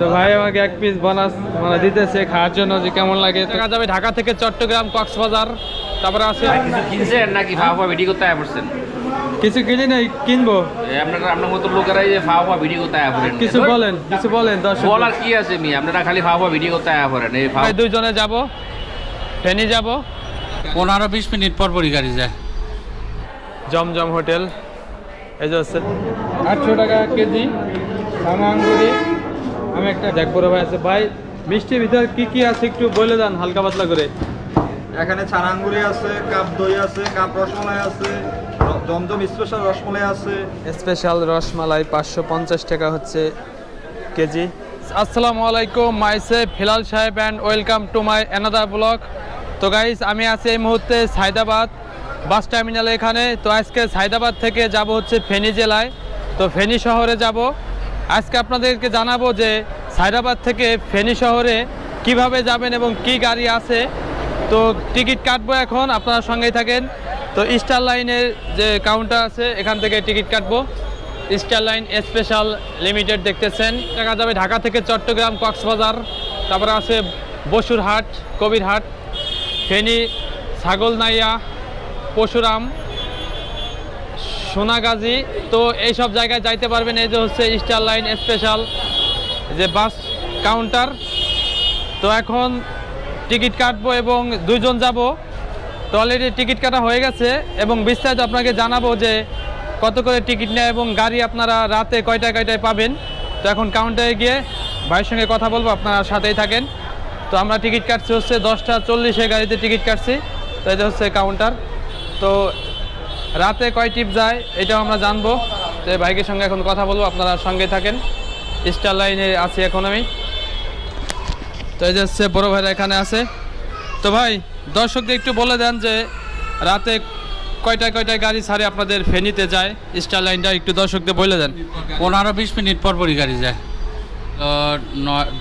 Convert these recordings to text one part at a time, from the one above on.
তো ভাই আমাকে এক পিস বোনাস মানে দিতেছে খাওয়ার জন্য যে কেমন লাগে? দেখা যাবে ঢাকা থেকে চট্টগ্রাম কক্সবাজার তারপরে আছে কিনছেন নাকি? ফাওয়া ভিডিও করতে আয়া পড়ছেন? কিছু কিনি নাই কিনবো। আপনারা আপনার মতো লোকেরাই যে ফাওয়া ভিডিও করতে আয়া কিছু বলেন কিছু বলেন দর্শক বলার কি আছে মি? আপনারা খালি ফাওয়া ভিডিও করতে আয়া এই ফাওয়া ভাই দুইজনে যাব। ফেনি যাব। পনেরো বিশ মিনিট পর পরই গাড়ি যায়। জমজম হোটেল। এই যে হচ্ছে আটশো টাকা কেজি। সামা আঙ্গুরি আমি একটা বড় ভাই আছে। ভাই মিষ্টির ভিতর কি কি আছে একটু বলে দেন হালকা পাতলা করে। এখানে ছানাঙ্গুরি আছে কাপ দই আছে কাপ রসমালাই আছে জমজম স্পেশাল রসমালাই আছে। স্পেশাল রসমালাই পাঁচশো পঞ্চাশ টাকা হচ্ছে কেজি। আসসালামু আলাইকুম মাইসে ফিলাল সাহেব and welcome to my another blog তো গাইস আমি আছি এই মুহূর্তে সাইদাবাদ বাস টার্মিনালে এখানে। তো আজকে সাইদাবাদ থেকে যাব হচ্ছে ফেনী জেলায়। তো ফেনী শহরে যাব। আজকে আপনাদেরকে জানাব যে সাইদাবাদ থেকে ফেনী শহরে কীভাবে যাবেন এবং কি গাড়ি আছে। তো টিকিট কাটবো এখন, আপনারা সঙ্গেই থাকেন। তো স্টার লাইনের যে কাউন্টার আছে, এখান থেকে টিকিট কাটবো। স্টার লাইন স্পেশাল লিমিটেড দেখতেছেন। দেখা যাবে ঢাকা থেকে চট্টগ্রাম, কক্সবাজার, তারপরে আছে বসুরহাট, কবিরহাট, ফেনী, ছাগলনাইয়া পশুরাম সোনাগাজী। তো এইসব জায়গায় যাইতে পারবেন। এই যে হচ্ছে স্টার লাইন স্পেশাল যে বাস কাউন্টার তো এখন টিকিট কাটবো এবং দুইজন যাব। তো অলরেডি টিকিট কাটা হয়ে গেছে এবং বিস্তারিত আপনাকে জানাব যে কত করে টিকিট নেয় এবং গাড়ি আপনারা রাতে কয়টায় কয়টায় পাবেন। তো এখন কাউন্টারে গিয়ে ভাইয়ের সঙ্গে কথা বলব, আপনারা সাথেই থাকেন। তো আমরা টিকিট কাটছি হচ্ছে দশটা চল্লিশে গাড়িতে টিকিট কাটছি। তো এটা হচ্ছে কাউন্টার তো রাতে কয় টিপ যায় এটাও আমরা জানব। তো এই বাইকের সঙ্গে এখন কথা বলব আপনারা সঙ্গে থাকেন। স্টার লাইনে আছি এখন আমি। তো এই যে হচ্ছে বড় ভাইরা এখানে আছে। তো ভাই দর্শকদের একটু বলে দেন যে রাতে কয়টায় কয়টায় গাড়ি ছাড়ে আপনাদের ফেনীতে যায়? স্টার লাইনটা একটু দর্শকদের বলে দেন। পনেরো বিশ মিনিট পর পরই গাড়ি যায়।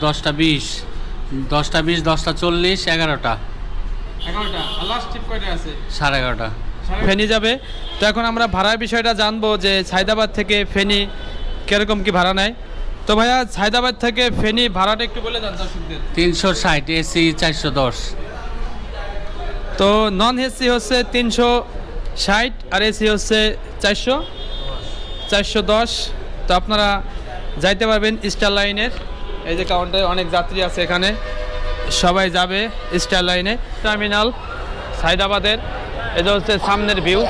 দশটা বিশ। দশটা বিশ দশটা চল্লিশ এগারোটা। এগারোটা লাস্ট টিপ কয়টা আছে? সাড়ে এগারোটা। ফেনী যাবে। তো এখন আমরা ভাড়ার বিষয়টা জানব যে সাইদাবাদ থেকে ফেনী কীরকম কি ভাড়া নেয়। তো ভাইয়া সাইদাবাদ থেকে ফেনী ভাড়াটা একটু বলে দেন দর্শকদের। তিনশো ষাট এসি চারশো দশ। তো নন এসি হচ্ছে তিনশো ষাট আর এসি হচ্ছে চারশো। চারশো দশ। তো আপনারা যাইতে পারবেন স্টার লাইনের। এই যে কাউন্টারে অনেক যাত্রী আছে এখানে। সবাই যাবে স্টার লাইনে। টার্মিনাল সাইদাবাদের এটা হচ্ছে সামনের ভিউ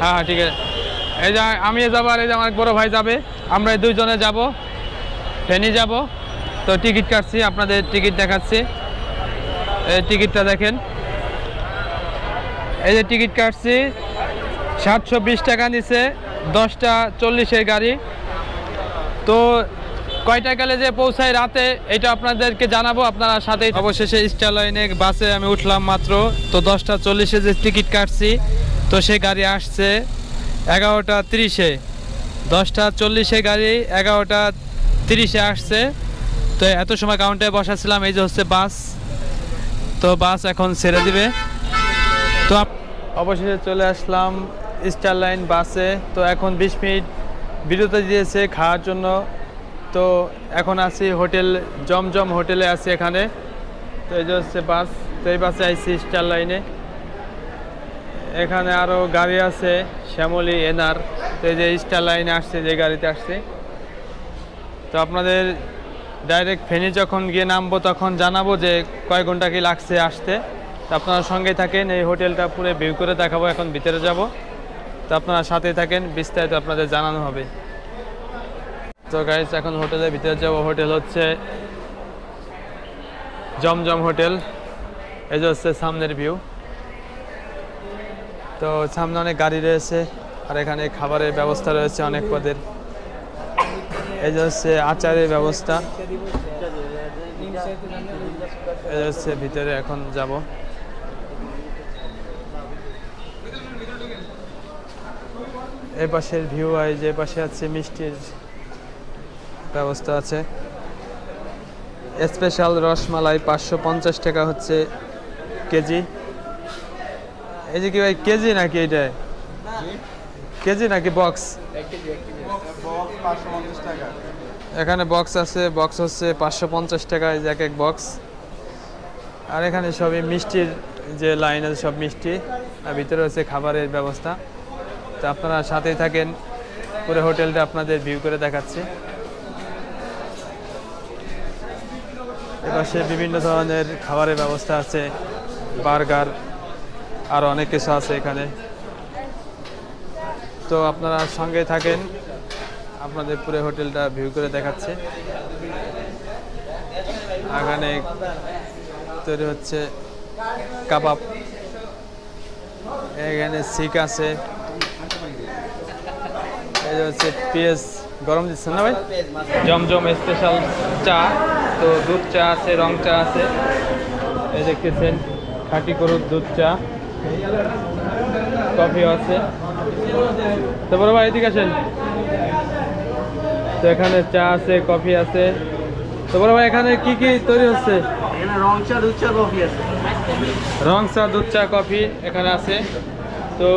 হ্যাঁ হ্যাঁ ঠিক আছে। এই যে আমি যাব আর এই যে আমার বড় ভাই যাবে, আমরা এই দুইজনে যাব ফেনি যাব। তো টিকিট কাটছি, আপনাদের টিকিট দেখাচ্ছি। এই টিকিটটা দেখেন। এই যে টিকিট কাটছি, সাতশো বিশ টাকা নিছে দশটা চল্লিশের গাড়ি। তো কয়টা গেলে যে পৌঁছায় রাতে, এটা আপনাদেরকে জানাব। আপনারা সাথে অবশেষে স্টার লাইনে বাসে আমি উঠলাম মাত্র। তো দশটা চল্লিশে যে টিকিট কাটছি, তো সে গাড়ি আসছে এগারোটা তিরিশে। দশটা চল্লিশে গাড়ি এগারোটা তিরিশে আসছে। তো এত সময় কাউন্টারে বসাছিলাম, এই যে হচ্ছে বাস। তো বাস এখন ছেড়ে দিবে। তো অবশেষে চলে আসলাম স্টার লাইন বাসে। তো এখন বিশ মিনিট বিরতি দিয়েছে খাওয়ার জন্য। তো এখন আছি হোটেল, জমজম হোটেলে আছি এখানে। তো এই যে হচ্ছে বাস, তো এই বাসে আইছি স্টার লাইনে। এখানে আরও গাড়ি আছে, শ্যামলি এনার তো এই যে স্টার লাইনে আসছে, যে গাড়িতে আসছে। তো আপনাদের ডাইরেক্ট ফেনী যখন গিয়ে নামবো, তখন জানাব যে কয় ঘণ্টা কি লাগছে আসতে। তো আপনারা সঙ্গে থাকেন, এই হোটেলটা পুরো ভিউ করে দেখাবো, এখন ভিতরে যাব। তো আপনারা সাথে থাকেন, বিস্তারিত আপনাদের জানানো হবে। তো গাইস এখন হোটেলের ভিতরে যাব। হোটেল হচ্ছে জমজম হোটেল। এই যে হচ্ছে সামনের ভিউ তো সামনে অনেক গাড়ি রয়েছে আর এখানে খাবারের ব্যবস্থা রয়েছে অনেক পদের। এই যে হচ্ছে আচারের ব্যবস্থা। এই হচ্ছে ভিতরে এখন যাব। এই পাশের ভিউ আর যে পাশে আছে মিষ্টির ব্যবস্থা আছে। স্পেশাল রসমালাই পাঁচশো পঞ্চাশ টাকা হচ্ছে কেজি। এই যে কি ভাই, কেজি নাকি এটা কেজি নাকি বক্স? এখানে বক্স আছে, বক্স হচ্ছে পাঁচশো পঞ্চাশ টাকা এক এক বক্স। আর এখানে সবই মিষ্টির যে লাইন আছে, সব মিষ্টি। আর ভিতরে হচ্ছে খাবারের ব্যবস্থা। তো আপনারা সাথেই থাকেন, পুরো হোটেলটা আপনাদের ভিউ করে দেখাচ্ছে। এপাশে বিভিন্ন ধরনের খাবারের ব্যবস্থা আছে, বার্গার, আর অনেক কিছু আছে এখানে। তো আপনারা সঙ্গে থাকেন, আপনাদের পুরো হোটেলটা ভিউ করে দেখাচ্ছে। এখানে তৈরি হচ্ছে কাবাব। এখানে সিক আছে। এই হচ্ছে পেঁয়াজ গরম দিচ্ছেন না ভাই? জমজম স্পেশাল চা তো দুধ চা আছে রং চা আছে। এই দেখতেছেন খাঁটি গরুর দুধ চা। কফি আছে। তো বড় ভাই এদিকে আসেন। তো এখানে চা আছে কফি আছে। তো বড় ভাই এখানে কি কি তৈরি হচ্ছে? রং চা দুধ চা কফি আছে। রং চা দুধ চা কফি এখানে আছে। তো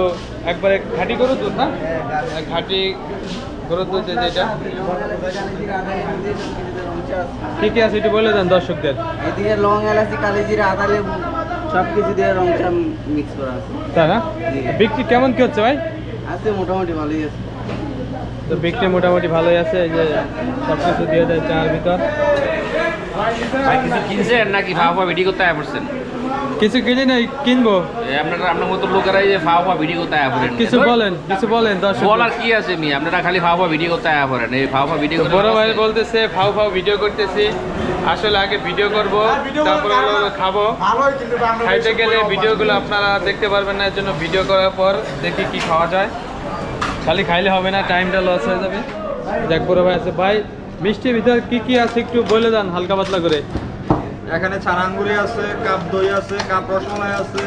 একবারে খাঁটি গরুর দুধ না? খাঁটি গরুর দুধ যে যেটা? কি কি আছে একটু বলে দেন দর্শকদের। এদিকে লং এলাচি কালি জিরা আদা লেবু সব কিছু দিয়ে রং চা মিক্স করা আছে। তাই না? বিক্রি কেমন কি হচ্ছে ভাই? আছে মোটামুটি ভালোই আছে। তো বিক্রি মোটামুটি ভালোই আছে এই যে সব কিছু দিয়ে দেয় চার ভিতর। ভাই কিছু কিনছেন নাকি? ফাওয়া ভিডিও করতে আয়া পড়ছেন। কিছু কিনে নাই কিনবো। এই আপনারা আপনার মতো লোকেরাই যে ফাওয়া ফাওয়া ভিডিও করতে আয়া পড়েন। কিছু বলেন কিছু বলেন দর্শক বলার কি আছে মি আপনারা খালি ফাওয়া ফাওয়া ভিডিও করতে আয়া পড়েন। এই ফাওয়া ফাওয়া ভিডিও বড় ভাই বলতেছে ফাউ ফাউ ভিডিও করতেছি। আসলে আগে ভিডিও করব তারপরে খাব। খাইতে গেলে ভিডিওগুলো আপনারা দেখতে পারবেন না এর জন্য ভিডিও করার পর দেখি কি খাওয়া যায়। খালি খাইলে হবে না টাইমটা লস হয়ে যাবে। দেখ বড় ভাই আছে ভাই মিষ্টির ভিতর কি কি আছে একটু বলে দেন হালকা পাতলা করে। এখানে ছানাঙ্গুরি আছে কাপ দই আছে কাপ রসমলাই আছে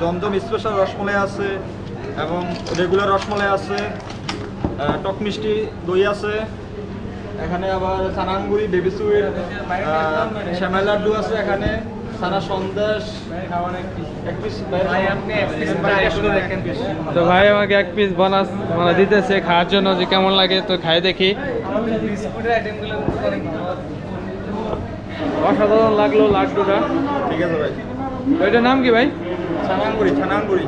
জমজম স্পেশাল রসমলাই আছে এবং রেগুলার রসমলাই আছে টক মিষ্টি দই আছে। এখানে আবার ছানাঙ্গুরি বেবি সুইট শ্যামাই লাড্ডু আছে এখানে। ছানা সন্দেশ এক piece ভাই, তো ভাই আমাকে এক পিস বোনাস মানে দিতেছে খাওয়ার জন্য যে কেমন লাগে তো খাই দেখি। অসাধারণ লাগল লাড্ডুটা। ঠিক আছে ভাই। এটার নাম কি ভাই? ছানাঙ্গুরি ছানাঙ্গুরি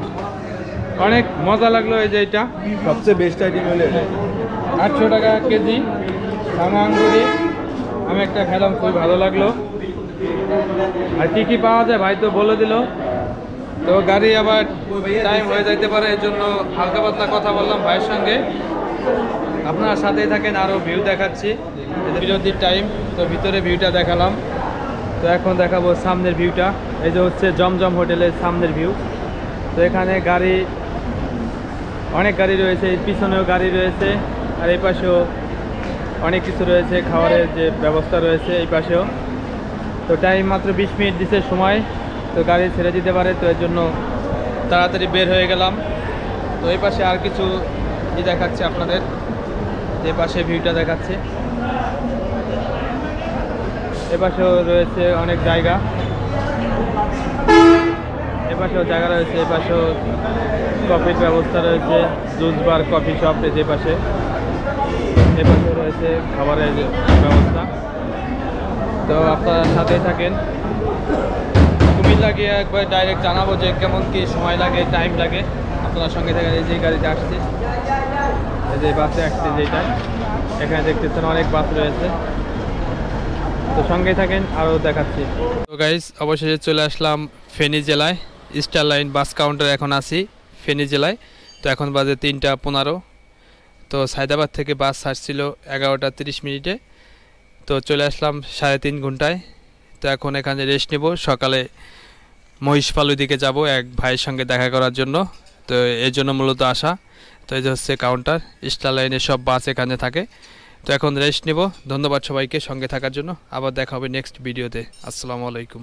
অনেক মজা লাগল এই যে এটা। সবচেয়ে বেস্ট আইটেম হলে আটশো টাকা কেজি আঙ্গুরি আমি একটা খেলাম খুবই ভালো লাগল। আর কী কী পাওয়া যায় ভাই তো বলে দিল। তো গাড়ি আবার টাইম হয়ে যাইতে পারে এর জন্য হালকা পাতলা কথা বললাম ভাইয়ের সঙ্গে। আপনার সাথেই থাকেন আরও ভিউ দেখাচ্ছি। বিরতির টাইম তো ভিতরে ভিউটা দেখালাম। তো এখন দেখাবো সামনের ভিউটা এই যে হচ্ছে জমজম হোটেলের সামনের ভিউ তো এখানে গাড়ি, অনেক গাড়ি রয়েছে পিছনেও গাড়ি রয়েছে, আর এই পাশেও অনেক কিছু রয়েছে, খাবারের যে ব্যবস্থা রয়েছে এই পাশেও। তো টাইম মাত্র বিশ মিনিট দিছে সময়, তো গাড়ি ছেড়ে দিতে পারে, তো এর জন্য তাড়াতাড়ি বের হয়ে গেলাম। তো এই পাশে আর কিছু ই দেখাচ্ছে আপনাদের। যে পাশে ভিউটা দেখাচ্ছে। এ পাশেও রয়েছে অনেক জায়গা। এ পাশেও জায়গা রয়েছে, এ পাশেও কফির ব্যবস্থা রয়েছে, জুস বার, কফি শপ যে পাশে। এ পাশে রয়েছে খাবারের ব্যবস্থা। তো আপনারা সাথে থাকেন। কুমিল্লা গিয়ে একবার ডাইরেক্ট জানাব যে কেমন কি সময় লাগে টাইম লাগে। আপনার সঙ্গে থাকেন, এই যে গাড়িতে আসছে। এই যে বাসে আসছে যেটা, এখানে দেখতেছেন অনেক বাস রয়েছে। তো সঙ্গে থাকেন আরও দেখাচ্ছি। তো গাইজ অবশেষে চলে আসলাম ফেনী জেলায়। স্টার লাইন বাস কাউন্টার এখন আছি ফেনী জেলায়। তো এখন বাজে তিনটা পনেরো। তো সায়দাবাদ থেকে বাস ছাড়ছিল এগারোটা তিরিশ মিনিটে। তো চলে আসলাম সাড়ে তিন ঘন্টায়। তো এখন এখানে রেস্ট নেব। সকালে মহিষপালুর দিকে যাব এক ভাইয়ের সঙ্গে দেখা করার জন্য। তো এর জন্য মূলত আসা। তো এই যে হচ্ছে কাউন্টার স্টার লাইনের সব বাস এখানে থাকে। তো এখন রেস্ট নেব। ধন্যবাদ সবাইকে সঙ্গে থাকার জন্য। আবার দেখা হবে নেক্সট ভিডিওতে আসসালামু আলাইকুম।